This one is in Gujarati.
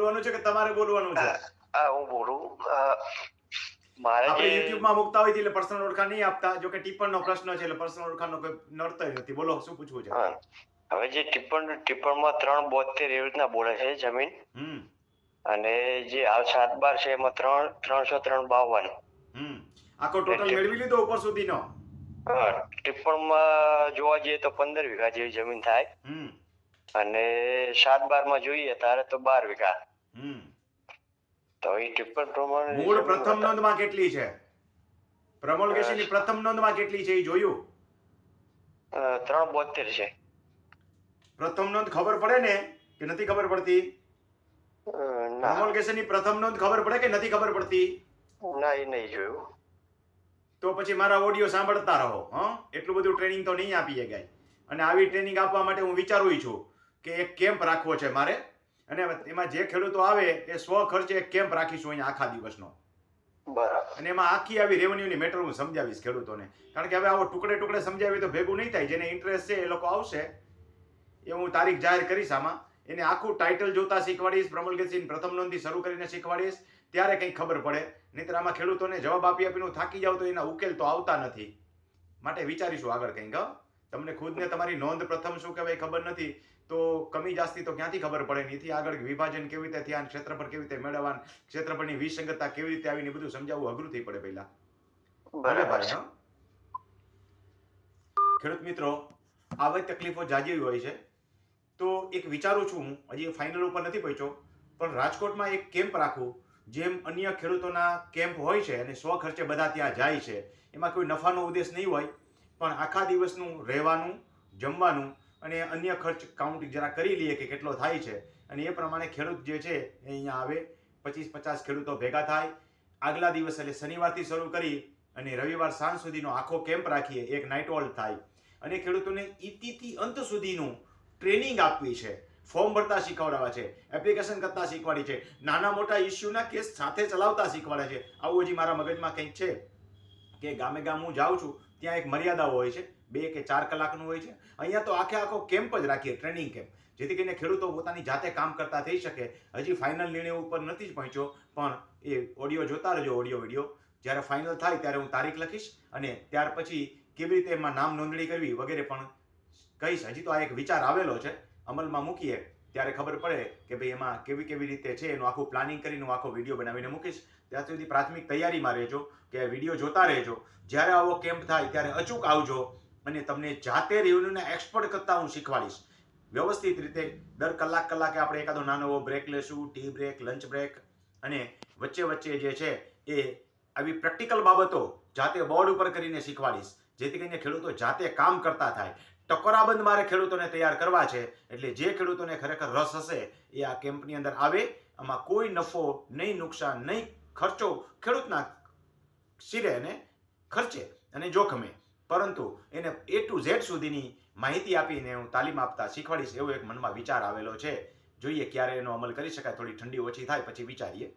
બોલવાનું છે કે તમારે બોલવાનું છે? હું બોલું. મારે આપણે યુટ્યુબમાં મૂકતા હોય એટલે પર્સનલ ઓળખાણ નહીં આપતા. જો કે ટિપ્પણનો પ્રશ્ન છે એટલે પર્સનલ ઓળખાણનો કોઈ નડતો નથી. બોલો શું પૂછવું છે? હવે જે ટિપ્પણ ટિપ્પણમાં ત્રણ બોતેર એવી રીતના બોલે છે જમીન. અને જે હાલ સાત બાર છે એમાં ત્રણ ત્રણસો ત્રણ બાવન. આખો ટોટલ મેળવી લીધો ઉપર સુધીનો? ટિપ્પણમાં જોવા જઈએ તો પંદર વીઘા જેવી જમીન થાય. અને સાત બારમાં જોઈએ તારે તો બાર વીઘા. તો એ ટિપ્પણ પ્રમાણે મૂળ પ્રથમ નોંધમાં કેટલી છે? પ્રમોલગેશનની પ્રથમ નોંધમાં કેટલી છે એ જોયું? ત્રણ બોતેર છે. પ્રથમ નોંધ ખબર પડે ને કે નથી ખબર પડતી? પ્રમોલ કેશીની પ્રથમ નોંધ ખબર પડે કે નથી ખબર પડતી? ના એ નહીં જોયું. તો પછી મારા ઓડિયો સાંભળતા રહો હં? એટલું બધું ટ્રેનિંગ તો નહીં આપી શકાય અને આવી ટ્રેનિંગ આપવા માટે હું વિચારું છું કે એક કેમ્પ રાખવો છે મારે. અને એમાં જે ખેડૂતો આવે એ સ્વ ખર્ચે એક કેમ્પ રાખીશું અહીંયા આખા દિવસનો. બરાબર. અને એમાં આખી આવી રેવન્યુની મેટર હું સમજાવીશ ખેડૂતોને. કારણ કે હવે આવો ટુકડે ટુકડે સમજાવી તો ભેગું નહીં થાય. જેને ઇન્ટરેસ્ટ છે એ લોકો આવશે. એ હું તારીખ જાહેર કરીશ આમાં. એને આખું ટાઇટલ જોતા શીખવાડીશ પ્રમલગતસિંહ પ્રથમ નોંધથી શરૂ કરીને શીખવાડીશ. ત્યારે કંઈ ખબર પડે. નહીંતર આમાં ખેડૂતોને જવાબ આપી આપીને હું થાકી જાવ તો એના ઉકેલ તો આવતા નથી. માટે વિચારીશું આગળ કંઈક હં? તમને ખુદને તમારી નોંધ પ્રથમ શું કહેવાય ખબર નથી તો કમી જાસ્તી તો ક્યાંથી ખબર પડે નીથી આગળ વિભાજન કેવી રીતે થયા ક્ષેત્રફળ કેવી રીતે મેળવવા ક્ષેત્રફળની વિસંગતતા કેવી રીતે આવીને બધું સમજાવવું અઘરું થઈ પડે પહેલા. બરાબર? ખેડૂત મિત્રો આવી તકલીફો જાજી હોય છે. તો એક વિચારું છું હું હજી ફાઇનલ ઉપર નથી પહોંચ્યો પણ રાજકોટમાં એક કેમ્પ રાખું જેમ અન્ય ખેડૂતોના કેમ્પ હોય છે અને સ્વ ખર્ચે બધા ત્યાં જાય છે. એમાં કોઈ નફાનો ઉદ્દેશ નહીં હોય પણ આખા દિવસનું રહેવાનું, જમવાનું અને અન્ય ખર્ચ કાઉન્ટ જરા કરી લઈએ કે કેટલો થાય છે. અને એ પ્રમાણે ખેડૂત જે છે એ અહીંયા આવે. પચીસ પચાસ ખેડૂતો ભેગા થાય. આગલા દિવસ એટલે શનિવારથી શરૂ કરી અને રવિવાર સાંજ સુધીનો આખો કેમ્પ રાખીએ. એક નાઇટ હોલ્ડ થાય. અને ખેડૂતોને ઇતિથી અંત સુધીનું ટ્રેનિંગ આપવી છે. ફોર્મ ભરતા શીખવાડવા છે. એપ્લિકેશન કરતા શીખવાડી છે. નાના મોટા ઇસ્યુના કેસ સાથે ચલાવતા શીખવાડે છે. આવું હજી મારા મગજમાં કંઈક છે? કે ગામે ગામ હું જાઉં છું, ત્યાં એક મર્યાદાઓ હોય છે, બે કે ચાર કલાકનું હોય છે. અહીંયા તો આખે આખો કેમ્પ જ રાખીએ ટ્રેનિંગ કેમ્પ જેથી કરીને ખેડૂતો પોતાની જાતે કામ કરતા થઈ શકે. હજી ફાઇનલ નિર્ણય ઉપર નથી જ પહોંચ્યો, પણ એ ઓડિયો જોતા રહેજો ઓડિયો વીડિયો જ્યારે ફાઇનલ થાય ત્યારે હું તારીખ લખીશ અને ત્યાર પછી કેવી રીતે એમાં નામ નોંધણી કરવી વગેરે પણ કહીશ. હજી તો આ એક વિચાર આવેલો છે, અમલમાં મૂકીએ. ત્યારે ખબર પડે કે ભાઈ એમાં કેવી કેવી રીતે છે, એનું આખું પ્લાનિંગ કરીને હું આખો વીડિયો બનાવીને મૂકીશ. ત્યાં સુધી પ્રાથમિક તૈયારીમાં રહેજો કે વીડિયો જોતા રહેજો. જ્યારે આવો કેમ્પ થાય ત્યારે અચૂક આવજો અને તમને જાતે રેવન્યુના એક્સપર્ટ કરતાં હું શીખવાડીશ. વ્યવસ્થિત રીતે દર કલાક કલાકે આપણે એકાદો નાનો એવો બ્રેક લેશું ટી બ્રેક લંચ બ્રેક અને વચ્ચે વચ્ચે જે છે એ આવી પ્રેક્ટિકલ બાબતો જાતે બોર્ડ ઉપર કરીને શીખવાડીશ. જેથી કરીને ખેડૂતો જાતે કામ કરતા થાય. ટકોરાબંધ મારે ખેડૂતોને તૈયાર કરવા છે, એટલે જે ખેડૂતોને ખરેખર રસ હશે એ આ કેમ્પની અંદર આવે. આમાં કોઈ નફો, નહીં નુકસાન, નહીં ખર્ચો ખેડૂતના શિરે અને ખર્ચે અને જોખમે. પરંતુ એને એ ટુ ઝેડ સુધીની માહિતી આપીને હું તાલીમ આપતા શીખવાડીશ, એવો એક મનમાં વિચાર આવેલો છે. જોઈએ ક્યારે એનો અમલ કરી શકાય, થોડી ઠંડી ઓછી થાય, પછી વિચારીએ.